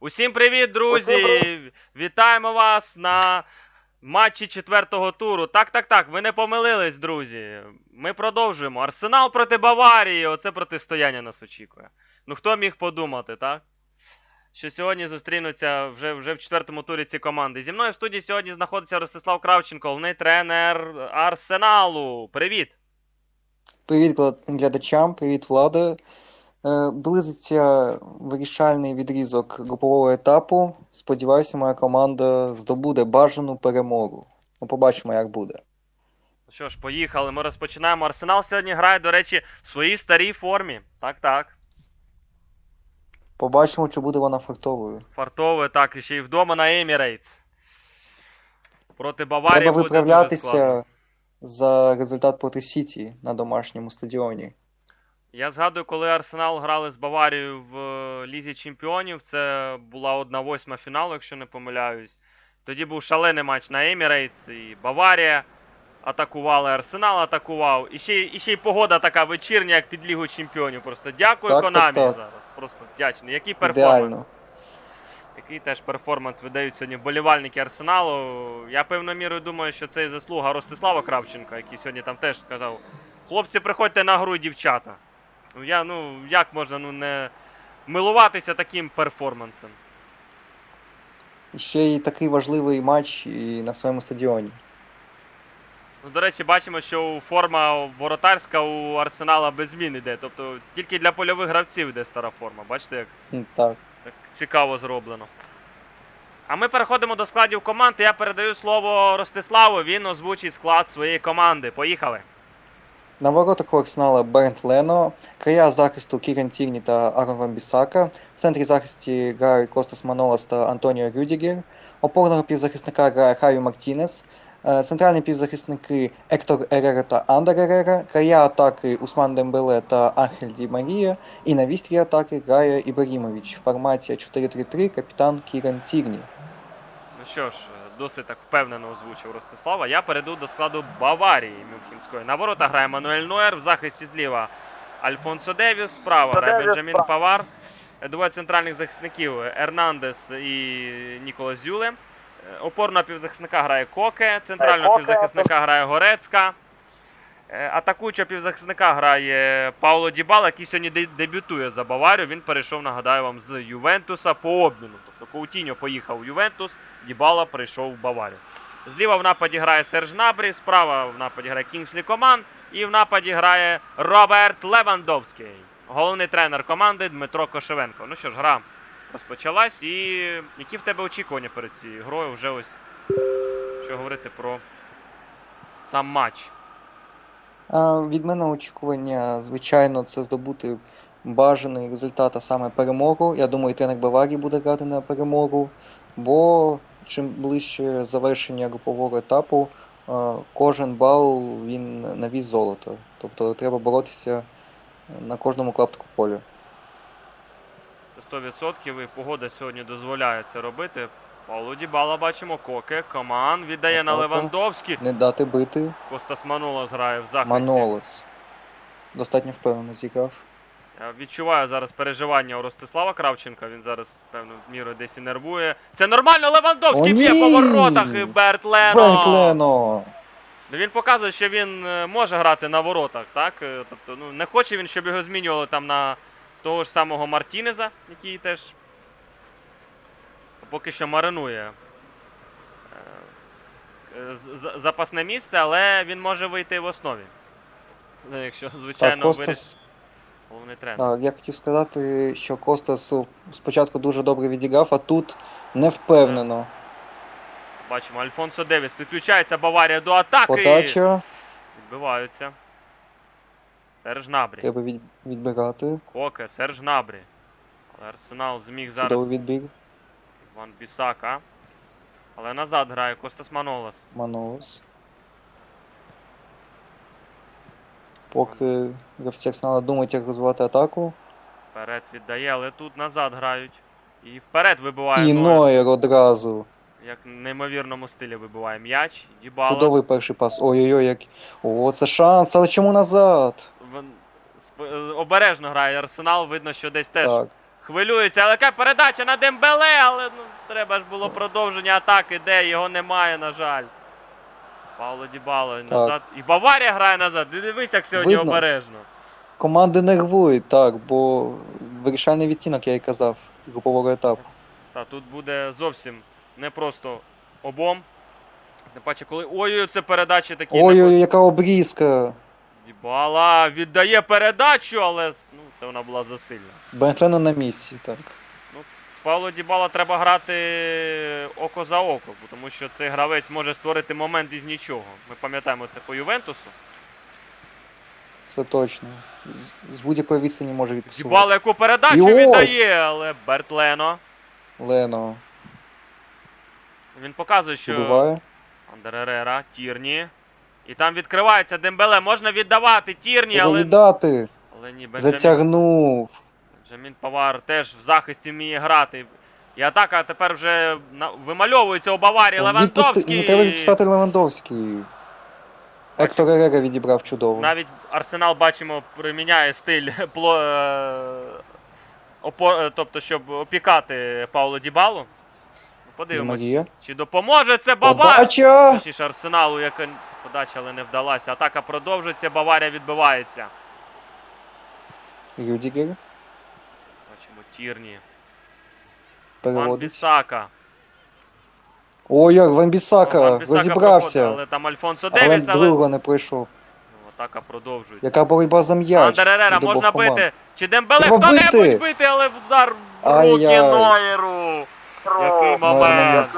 Усім привіт, друзі! Вітаємо вас на матчі четвертого туру. Так, так, так, ви не помилились, друзі. Ми продовжуємо. Арсенал проти Баварії. Оце протистояння нас очікує. Ну хто міг подумати, так? Що сьогодні зустрінуться вже, вже в четвертому турі ці команди. Зі мною в студії сьогодні знаходиться Ростислав Кравченко, головний тренер Арсеналу. Привіт! Привіт глядачам, привіт влада. Е, Близиться вирішальний відрізок групового етапу. Сподіваюся, моя команда здобуде бажану перемогу. Ми побачимо, як буде. Ну що ж, поїхали. Ми розпочинаємо. Арсенал сьогодні грає, до речі, в своїй старій формі. Так, так. Побачимо, чи буде вона фартовою. Фартове, так, і ще й вдома на Емірейтс. Проти Баварії Треба буде виправлятися за результат проти Сіті на домашньому стадіоні. Я згадую, коли Арсенал грали з Баварією в е, Лізі Чемпіонів. Це була одна восьма фіналу, якщо не помиляюсь. Тоді був шалений матч на Емірейтс, і Баварія атакувала, і Арсенал атакував. І ще, і ще й погода така вечірня, як під Лігу Чемпіонів. Просто дякую Так, так, Конамі так. зараз. Просто вдячний. Який перформанс. Ідеально. Який теж перформанс видають сьогодні вболівальники Арсеналу. Я певною мірою думаю, що це і заслуга Ростислава Кравченка, який сьогодні там теж сказав: хлопці, приходьте на гру, дівчата. Ну я ну як можна ну не милуватися таким перформансом? Ще й такий важливий матч і на своєму стадіоні. Ну, до речі, бачимо, що форма воротарська у Арсенала без змін іде. Тобто тільки для польових гравців йде стара форма. Бачите, як Так. Так цікаво зроблено. А ми переходимо до складів команд. Я передаю слово Ростиславу. Він озвучить склад своєї команди. Поїхали. На воротах Арсенала Бернт Лено, края захисту Кірен Тірні та Арон Вамбісака, в центрі захисту грають Костас Манолас та Антоніо Рюдігер, опорного півзахисника грає Харі Мартінес, е, центральні півзахисники Ектор Ерера та Андер Ерера, края атаки Усман Дембеле та Анхель Ді Марія, і на вістрі атаки грає Ібрагімович, формація 4-3-3, капітан Кірен Тірні. Ну що ж, досить так впевнено озвучив Ростислава. Я перейду до складу Баварії Мюнхенської. На ворота грає Мануель Нойер, в захисті зліва Альфонсо Девіс, справа грає Бенджамін Павар. Двоє центральних захисників Ернандес і Ніколас Зюле. Опорного півзахисника грає Коке, центрального півзахисника грає Горецька. Е, Атакуючого півзахисника грає Пауло Дібала, який сьогодні дебютує за Баварію. Він перейшов, нагадаю вам, з Ювентуса по обміну. Тобто Коутіньо поїхав у Ювентус, Дібала прийшов в Баварію. Зліва в нападі грає Серж Набрі, справа в нападі грає Кінгслі Коман, і в нападі грає Роберт Левандовський. Головний тренер команди Дмитро Кошевенко. Ну що ж, гра розпочалась. І які в тебе очікування перед цією грою? Вже ось що говорити про сам матч. А, Від мене очікування, звичайно, це здобути бажаний результат, а саме перемогу. Я думаю, тренер Баварії буде грати на перемогу, бо чим ближче завершення групового етапу, кожен бал він на золота. Тобто треба боротися на кожному клаптику поля. Це 100% і погода сьогодні дозволяє це робити. Пауло Дібала бачимо, Коке, Коман віддає на Левандовський. Не дати бити Костас Манолос грає в захисті. Манолес. Достатньо впевнено зіграв. Я відчуваю зараз переживання у Ростислава Кравченка. Він зараз, певно, мірою десь і нервує. Це нормально, Левандовський б'є по воротах і Берт Лено. Бернт Лено! Ну, Він показує, що він е, може грати на воротах, так? Е, Тобто, ну, не хоче він, щоб його змінювали там на того ж самого Мартінеза, який теж поки що маринує е, запасне місце, але він може вийти в основі. Ну, Якщо, звичайно, вирішить Костас головний тренер. Так, я хотів сказати, що Костас спочатку дуже добре відіграв, а тут не впевнено. Бачимо, Альфонсо Девіс підключається Баварія до атаки. Подача Відбиваються. Серж Набрі. треба від, відбирати. Коке, Серж Набрі. Але Арсенал зміг зараз Чудовий відбір. Ван Бісака. Але назад грає Костас Манолас. Манолос. Поки гравці Арсенала думають, як розвивати атаку. Вперед віддає, але тут назад грають. І вперед вибиває І Нойер. Одразу. Як в неймовірному стилі вибиває м'яч. Дібало. Чудовий перший пас. Ой-ой-ой, як. О, це шанс, але чому назад? Е, Обережно грає Арсенал, видно, що десь теж Так. Хвилюється, але яка передача на Дембеле, але ну, треба ж було продовження атаки, де його немає, на жаль. Павло Дібало назад. І Баварія грає назад. Дивись, як сьогодні Видно. обережно. Команди нервують, так, бо вирішальний відцінок, я і казав, групового етапу. Та тут буде зовсім не просто обом. Не паче, коли. Ой-ой, це передачі такі. Ой-ой, яка обрізка! Дібала віддає передачу, але ну, це вона була засильна. Бентлено на місці, так. Ну, з Павло Дібала треба грати око за око, тому що цей гравець може створити момент із нічого. Ми пам'ятаємо це по Ювентусу. Це точно. З, з будь-якої відстані може Дібала відпрацювати. яку передачу І віддає, але Берт Лено. Лено Він показує, що вибиває. Андер Ерера, Тірні. І там відкривається Дембеле. Можна віддавати Тірні, але, Віддати! Але ні, Бенджамін. Затягнув. Бенджамін Павар теж в захисті вміє грати. І атака тепер вже на- вимальовується у Баварії. Відпусти... Левандовський. Не треба відпускати Левандовський. Ектор Ерера відібрав чудово. Навіть Арсенал бачимо приміняє стиль пло... е, опо... е, тобто, щоб опікати Пауло Дібалу. Ну, Подивимось, Змагія. чи допоможе це Бавар. Подача! Точніше Арсеналу, яка подача, але не вдалася. Атака продовжується, Баварія відбивається. Рюдігер Бачимо Тірні. Ван переводить. Бісака. Ой, як Ван Бісака Ван Бісака розібрався. Але там Альфонсо Але Девіс, але другого не пройшов. ну, атака продовжується. Яка боротьба за м'яч. Андер Ерера від обох можна команд. бити. Чи Дембеле Треба хто-небудь бити! але вдар в руки. Нойеру. Який на момент.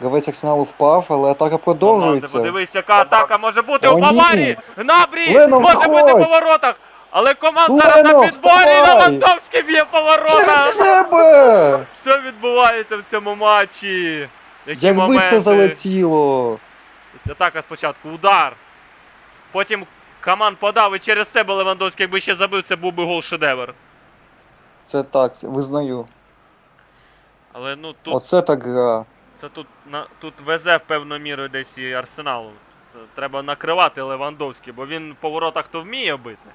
Гравець Арсеналу впав, але атака продовжується. подивись, яка атака може бути О, у ні. Баварії. Гнабрі Лено, може бути виходь. по воротах. Але команда зараз на підборі. Левандовський б'є по воротах. Через себе! Що відбувається в цьому матчі? Які Якби моменти? це залетіло. Ось Атака спочатку, удар. Потім Каман подав і через себе Левандовський, якби ще забив, це був би гол шедевр. Це так, визнаю. Але ну тут Оце так гра. це тут на тут везе в певну міру десь і арсеналу. Треба накривати Левандовський, бо він по воротах то вміє бити.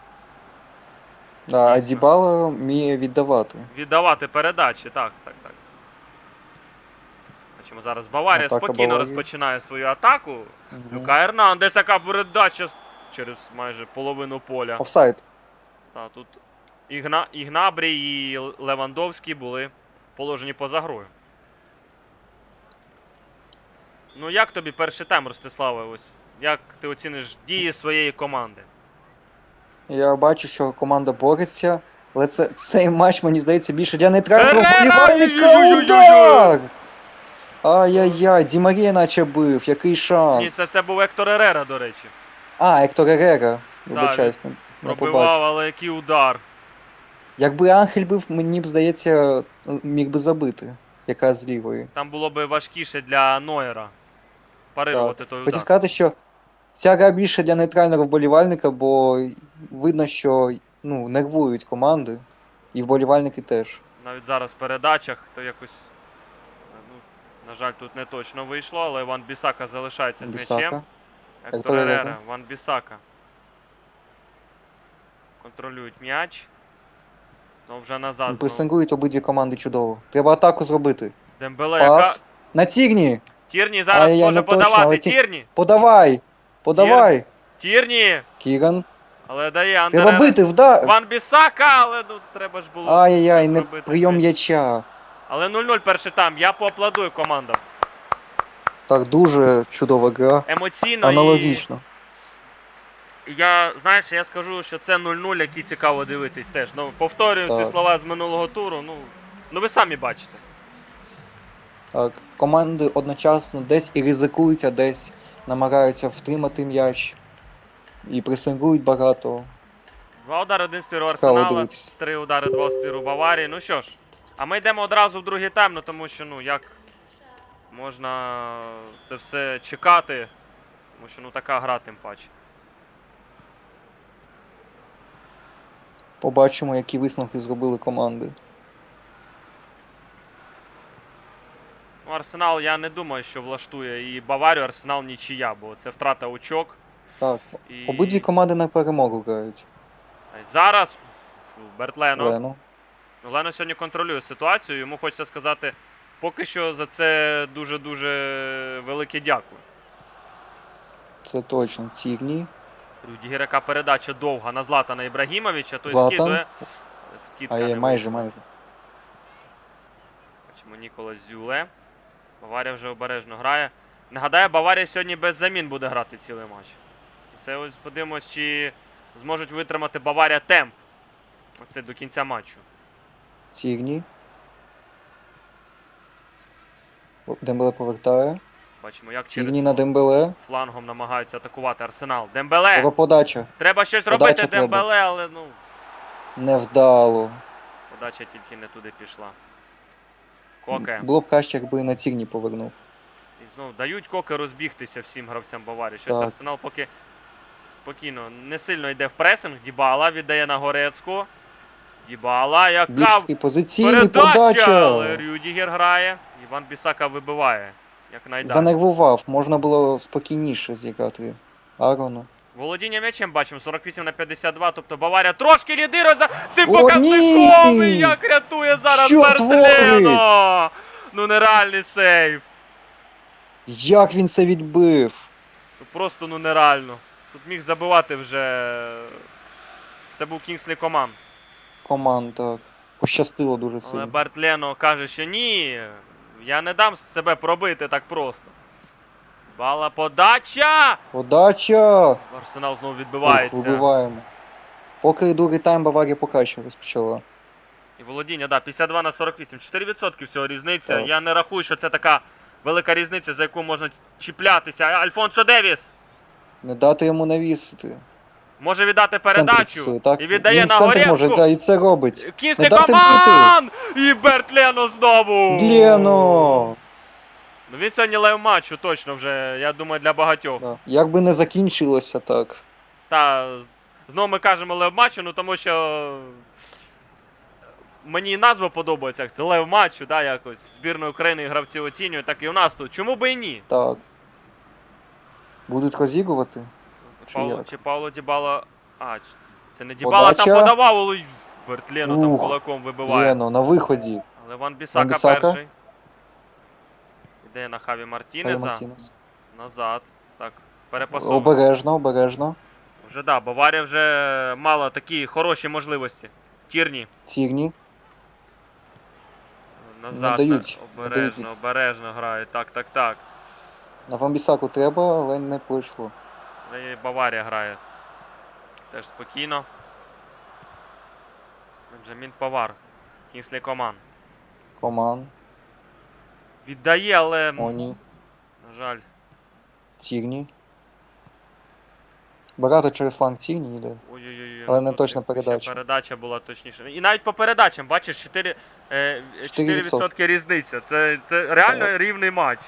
Да, а Дібала вміє віддавати. Віддавати передачі, так, так, так. Бачимо зараз Баварія Атака спокійно Баварії. розпочинає свою атаку. Мгм. Люка Ернандес, така передача с- через майже половину поля. Офсайд. Та, тут Ігна, Ігнабрій і Л- Левандовський були положені поза грою. Ну як тобі перший тайм, Ростиславе? Ось як ти оціниш дії своєї команди? Я бачу, що команда бореться, але це, цей матч, мені здається, більше для нейтрального Ерера! вболівальника удар! Ай-яй-яй, Ді Марія наче бив, який Ні, шанс. це, це був Ектор Ерера, до речі. А, Ектор Ерера. Вибачаюсь, не, не побачив. але який удар. Якби Анхель бив, мені б здається, міг би забити. Яка з лівої. Там було би важкіше для Нойера парирувати той Хотів удар. сказати, що ця гра більше для нейтрального вболівальника, бо видно, що ну, нервують команди, і вболівальники теж. Навіть зараз в передачах, то якось. Ну, на жаль, тут не точно вийшло, але Ван Бісака залишається з м'ячем. Бісака. Ектор Ектор Ерера, Ерера. Ван Бісака. Контролюють м'яч. Ну, вже назад. знову. Пресингують обидві команди чудово. Треба атаку зробити. Дембеле, яка. Пас. На Тігні! Тірні зараз Ай-яй, може не точно, подавати. але ті- Тірні! Подавай! Подавай! Тірні! Кіган. Але дає Андер Треба бити, вдар! Ван Бісака, але ну треба ж було. Ай-яй-яй, не зробити прийом м'яча. Але 0-0 перший тайм. Я поаплодую командам. Так, дуже чудова гра. Емоційно Аналогічно. і я, знаєш, я скажу, що це 0-0, який цікаво дивитись теж. Ну, повторюю ці слова з минулого туру. Ну, ну ви самі бачите. Так, команди одночасно десь і ризикують, а десь намагаються втримати м'яч. І пресингують багато. Два удари, один стір у Цікаво Арсенала, три удари, два стір у Баварії. Ну що ж, а ми йдемо одразу в другий тайм, ну тому що ну як можна це все чекати, тому що ну така гра тим паче. Побачимо, які висновки зробили команди. Ну, Арсенал, я не думаю, що влаштує і Баварію, Арсенал нічия, бо це втрата очок. Так, І... обидві команди на перемогу грають. Зараз Бертлено. Лено. Ну, Лено сьогодні контролює ситуацію, йому хочеться сказати, поки що за це дуже-дуже велике дякую. Це точно. Тігні. Рюдігер, яка передача довга на Златана Ібрагімовича, той Златан. скидує. Скидка А є майже, майже. Бачимо Нікола Зюле. Баварія вже обережно грає. Нагадаю, Баварія сьогодні без замін буде грати цілий матч. І це ось подивимось, чи зможуть витримати Баварія темп. Оце до кінця матчу. Тігні. О, Дембеле повертає. Бачимо, як через на Дембеле. флангом намагаються атакувати Арсенал. Дембеле! Треба подача. Треба щось Подача робити, треба. Дембеле, але ну. Невдало. Подача тільки не туди пішла. Коке. Було б краще, якби на Тігні повернув. І знову дають коки розбігтися всім гравцям Баварії. Щось Так. Арсенал поки спокійно, не сильно йде в пресинг. Дібала віддає на Горецьку. Дібала, яка Більш такий позиційний передача! подача. Рюдігер грає. Іван Бісака вибиває. Як найдалі. Занервував. Можна було спокійніше зіграти Арону. Володіння м'ячем бачимо 48 на 52, тобто Баварія трошки лідирує за цим показником. І Як рятує зараз Що Бертлено! Ну нереальний сейв. Як він це відбив? Ну, Просто ну нереально. Тут міг забивати вже. Це був Кінгслі Команд. Команд так. Пощастило дуже сильно. Але сильно. Бертлено каже, що ні. Я не дам себе пробити так просто. Бала подача! Подача! Арсенал знову Ух, відбивається. вибиваємо. Поки другий тайм Баварія покраще розпочала. І володіння, да, 52 на 48. 4% всього різниця. Так. Я не рахую, що це така велика різниця, за яку можна чіплятися. Альфонсо Девіс Не дати йому навісити. може віддати передачу пасує, так? і віддає він на центр може, та, і це робить. Кінслі команд! І Берт Лено знову! Лєно! Ну він сьогодні лев матчу, точно вже, я думаю, для багатьох. Да. Як би не закінчилося так. Та знову ми кажемо лев матчу, ну тому що мені і назва подобається, як це лев матчу, да, якось збірної України гравці оцінюють, так і у нас тут. Чому би і ні? Так. Будуть розігрувати? Чи Пауло, як? чи Пауло Дібала. А, це не Дібала там Подача. подавав, але Бертлєно там Ух, кулаком вибиває. Лєно на виході. Але Ван Бісака, Бісака. перший. Іде на Хаві Мартінеза. Мартінес. Назад. Так, перепасовує. Обережно, обережно. Вже да, Баварія вже мала такі хороші можливості. Тірні. Тігні. Назад. дають, так, не Обережно, дають. обережно грають. Так, так, так. На Вамбісаку треба, але не пройшло. Але і Баварія грає. Теж спокійно. Бенджамін Павар. Кінслі Коман. Коман. Віддає, але. м, Оні. На жаль. Тігні. Багато через фланг Тігні йде. Ой-ой-ой. Але ну, не тут точна передача. Передача була точніше. І навіть по передачам, бачиш, 4, е, 4% різниця. Це, це реально Так. рівний матч.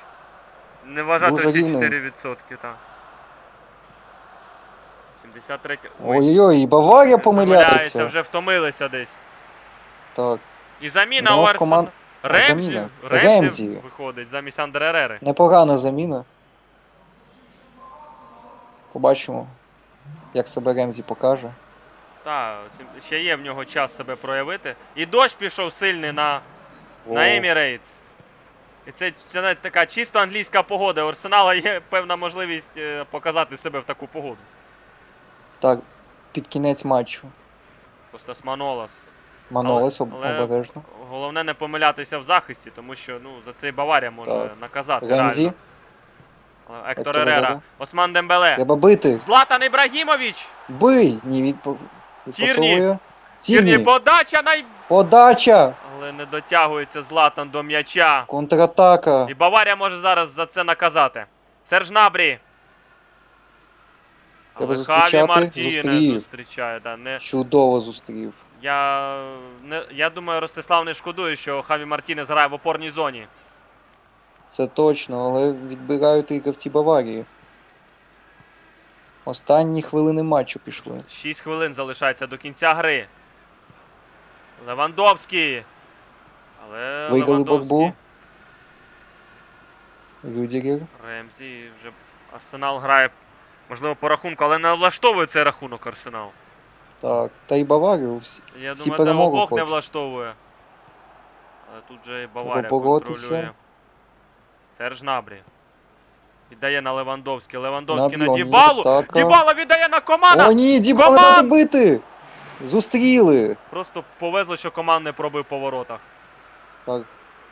Не вважати Дуже ці 4%, так. 73. Ой, Ой-ой-ой, і Баварія помиляється. вже втомилися десь. Так. І заміна Ну, у в Арсенал. команд- Ремзі. Ремзі, Ремзі. виходить замість Андеререри. Непогана заміна. Побачимо, як себе Ремзі покаже. Так, ще є в нього час себе проявити. І дощ пішов сильний на О, на Емірейтс. І це, це навіть така чисто англійська погода. У Арсенала є певна можливість е, показати себе в таку погоду. Так, під кінець матчу. Костас Манолас. Манолес обережно. Головне не помилятися в захисті, тому що ну, за це і Баварія може Так. наказати. Ремзі. Ектор Ерера. Осман Дембеле. Треба бити. Златан Ібрагімович! Бий! Ні, відпо... відпасовує. Тірні Тірні. подача най... Подача! Але не дотягується Златан до м'яча. Контратака. І Баварія може зараз за це наказати. Серж Набрі. Треба Але зустрічати. Зустрів. зустрічає. Да. Не, Чудово зустрів. Я, не, я думаю, Ростислав не шкодує, що Хаві Мартінес грає в опорній зоні. Це точно, але відбирають і гравці Баварії. Останні хвилини матчу пішли. 6 хвилин залишається до кінця гри. Левандовський. Але Виграли Левандовський. боротьбу. Рюдігер. Ремзі вже Арсенал грає, можливо, по рахунку, але не влаштовує цей рахунок Арсенал. Так. Та й Баварію всі. Я Всі думаю, це перемогу обох не хочуть. влаштовує. Але тут же і Баварія боротися. контролює. Серж Набрі. Віддає на Левандовський. Левандовський на Набльоні, Дібалу. атака. Дібала віддає на Комана. О, ні, Дібала Команд! треба бити! Зустріли! Просто повезло, що команд не пробив по воротах. Так,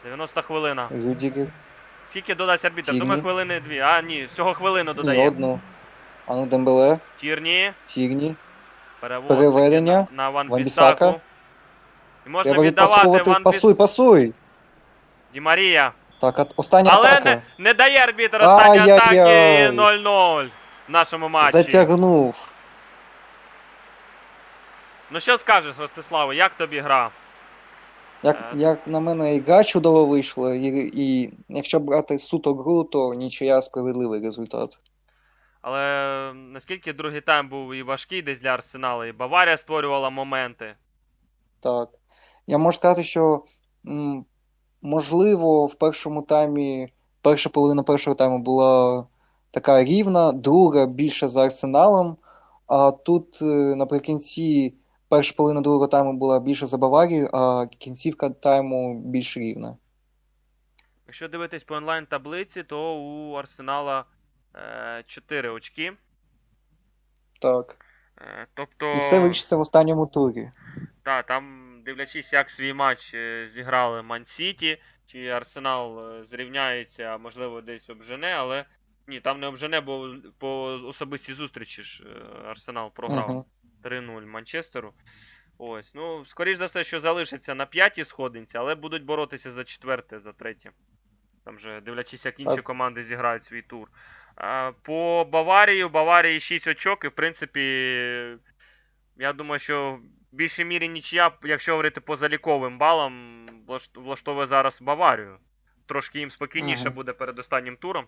90 хвилина. Рюдігер. Скільки додасть арбітр? Тірні. Думаю, хвилини дві. А, ні, всього хвилину Ні, додає. одну. Ану Дембеле, Тірні. Тірні. Переведення. на, на Ван Ван Бісаку. Бісака. І можна Треба віддавати. Ван Пасуй, пасуй! Ді Марія. Так, от, остання Але атака. не, не дає арбітр останньої атаки Ай-яй-яй. 0-0 в нашому матчі. Затягнув. Ну що скажеш, Ростиславе, як тобі гра? Як, Е. як на мене, і гра чудово вийшла, і, і якщо брати суто гру, то нічия справедливий результат. Але наскільки другий тайм був і важкий десь для Арсенала, і Баварія створювала моменти. Так. Я можу сказати, що можливо в першому таймі, перша половина першого тайму була така рівна, друга більше за Арсеналом, а тут е, наприкінці перша половина другого тайму була більше за Баварією, а кінцівка тайму більш рівна. Якщо дивитись по онлайн таблиці, то у Арсенала 4 очки. Так. Е, тобто, І все вирішиться в останньому турі. та, там, дивлячись, як свій матч е, зіграли Ман Сіті, чи Арсенал е, зрівняється, а можливо десь обжене, але ні, там не обжене, бо по особистій зустрічі ж е, Арсенал програв. Мгм. 3-0 Манчестеру. Ось, ну, скоріш за все, що залишаться на п'ятій сходинці, але будуть боротися за четверте, за третє. Там же, дивлячись, як інші Так. команди зіграють свій тур. По Баварії, у Баварії 6 очок, і в принципі, я думаю, що в більшій мірі нічия, якщо говорити по заліковим балам, влаштовує зараз Баварію. Трошки їм спокійніше Мгм. буде перед останнім туром.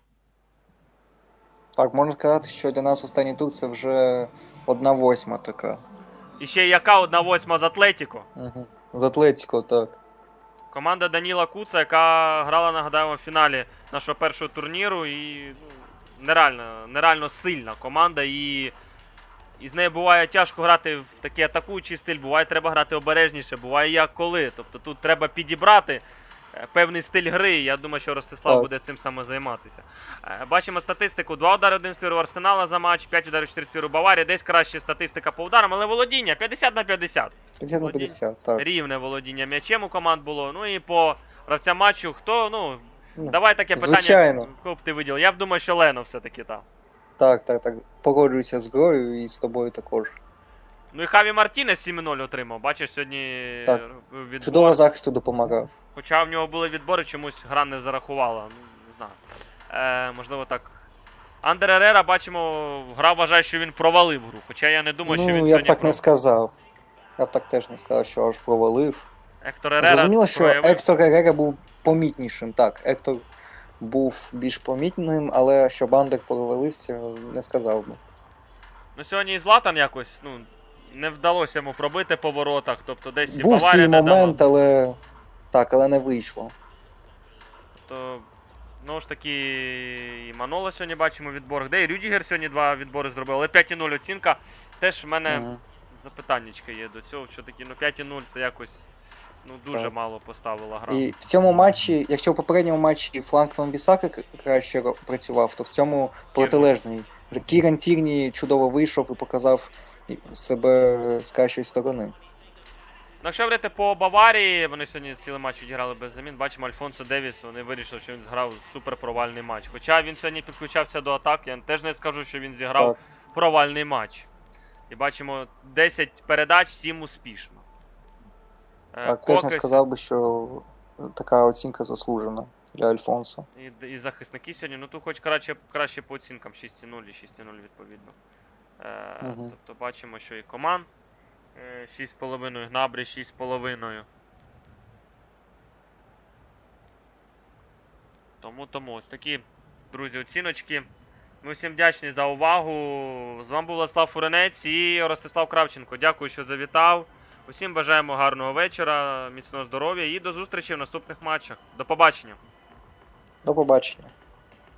Так, можна сказати, що для нас останній тур це вже одна восьма така. І ще яка одна восьма з Атлетіко. Угу. З Атлетіко, так. Команда Даніла Куца, яка грала, нагадаємо, в фіналі нашого першого турніру. І ну, нереально, нереально сильна команда. І, і з нею буває тяжко грати в такий атакуючий стиль, буває треба грати обережніше, буває як коли. Тобто тут треба підібрати е, певний стиль гри. Я думаю, що Ростислав Так. буде цим саме займатися. Е, Бачимо статистику: 2 удари, 1 ствір у Арсенала за матч, 5 ударів, 4 ствір у Баварії. Десь краще статистика по ударам, але володіння 50 на 50. 50 на 50, так. Рівне володіння м'ячем у команд було. Ну і по гравцям матчу, хто, Ну, давай таке питання. звичайно. Кого б ти виділив? Я б думаю, що Лено все-таки там. Так, так, так. Погоджуюся з грою і з тобою також. Ну і Хаві Мартінес 7-0 отримав. Бачиш, сьогодні Так. відбор. Чудово захисту допомагав. Хоча в нього були відбори, чомусь гра не зарахувала. Ну, не знаю. Е, можливо, так. Андер Ерера, бачимо, гра вважає, що він провалив гру. Хоча я не думаю, що він ну, я б сьогодні так не сказав. Я б так теж не сказав, що аж провалив. Ектор Ерера Зрозуміло, що проявив Ектор Ерера був помітнішим. Так, Ектор був більш помітним, але що Бандер провалився, не сказав би. Ну сьогодні і Златан якось, ну, не вдалося йому пробити по воротах, тобто десь і Був Баварія свій не дала. момент, але. Так, але не вийшло. То, знову ж таки, і Манола сьогодні бачимо відбор. Де і Рюдігер сьогодні два відбори зробив, але 5,0 оцінка. Теж в мене Мгм. запитаннячка є до цього, що такі, ну 5,0 це якось ну, дуже Так. мало поставила гра. І в цьому матчі, якщо в попередньому матчі фланг Вамбісака краще працював, то в цьому протилежний. Кіран Тірні чудово вийшов і показав себе з кращої сторони. Ну, якщо говорити по Баварії, вони сьогодні цілий матч відіграли без замін. Бачимо, Альфонсо Девіс, вони вирішили, що він зграв супер провальний матч. Хоча він сьогодні підключався до атак, я теж не скажу, що він зіграв Так. провальний матч. І бачимо 10 передач, 7 успішно. Е, Так, теж не сказав би, що така оцінка заслужена для Альфонсо. І, і захисники сьогодні, ну тут хоч краще, краще по оцінкам 6,0 і 6,0 відповідно. Е, Мгм. Тобто бачимо, що і Коман е, 6,5, Гнабрі 6,5. Тому тому ось такі, друзі, оціночки. Ми всім вдячні за увагу. З вами був Владислав Фуренець і Ростислав Кравченко. Дякую, що завітав. Усім бажаємо гарного вечора, міцного здоров'я і до зустрічі в наступних матчах. До побачення. До побачення.